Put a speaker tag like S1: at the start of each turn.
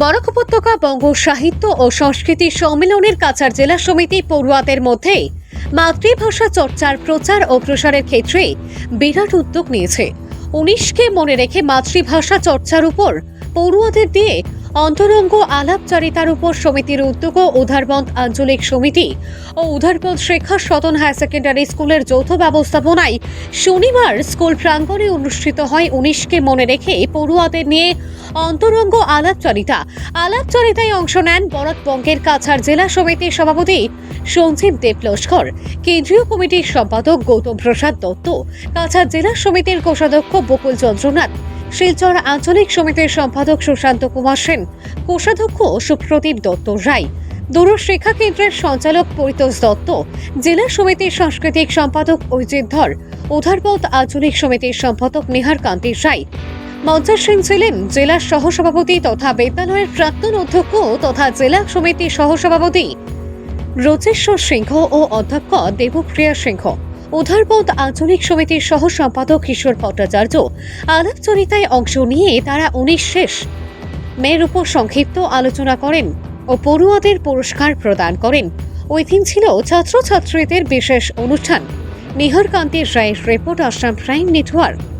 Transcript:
S1: বরাক উপত্যকা বঙ্গ সাহিত্য ও সংস্কৃতি সম্মেলনের কাছাড় জেলা সমিতি পড়ুয়াদের মধ্যে মাতৃভাষা চর্চার প্রচার ও প্রসারের ক্ষেত্রে বিরাট উদ্যোগ নিয়েছে। উনিশকে মনে রেখে মাতৃভাষা চর্চার উপর পড়ুয়াদের দিয়ে অন্তরঙ্গ আলাপচারিতার উপর সমিতির উদ্যোগ ও উধারবন্দ আঞ্চলিক সমিতি ও উধারবন্দ শেখা সদন হায়ার সেকেন্ডারি স্কুলের যৌথ ব্যবস্থাপনায় শনিবার স্কুল প্রাঙ্গণে অনুষ্ঠিত হয় উনিশকে মনে রেখে পড়ুয়াদের নিয়ে অন্তরঙ্গ আলাপচারিতা। আলাপচারিতায় অংশ নেন বরাকবঙ্গের কাছাড় জেলা সমিতির সভাপতি সঞ্জীব দেব লস্কর কেন্দ্রীয় কমিটির সম্পাদক গৌতম প্রসাদ দত্ত, কাছাড় জেলা সমিতির কোষাধ্যক্ষ বকুল চন্দ্রনাথ শিলচর আঞ্চলিক সমিতির সম্পাদক সুশান্ত কুমার সেন, কোষাধ্যক্ষ সুপ্রদীপ দত্ত রায়, দূরশিক্ষা কেন্দ্রের সঞ্চালক পরিতোষ দত্ত, জেলা সমিতির সাংস্কৃতিক সম্পাদক অজিত ধর, উধারপথ আঞ্চলিক সমিতির সম্পাদক নিহার কান্তি রায় মঞ্চাসীন ছিলেন জেলা সহসভাপতি তথা বিদ্যালয়ের প্রাক্তন অধ্যক্ষ তথা জেলা সমিতির সহসভাপতি রচেশ্বর সিংহ ও অধ্যক্ষ দেবপ্রিয়া সিংহ। উধারপথ আঞ্চলিক সমিতির সহ সম্পাদক কিশোর ভট্টাচার্য আলাপচরিতায় অংশ নিয়ে তারা উনিশ শেষ মেয়ের উপর সংক্ষিপ্ত আলোচনা করেন ও পড়ুয়াদের পুরস্কার প্রদান করেন। ওই দিন ছিল ছাত্রছাত্রীদের বিশেষ অনুষ্ঠান। নিহরকান্তির রায়ের রিপোর্ট আসাম প্রাইম নেটওয়ার্ক।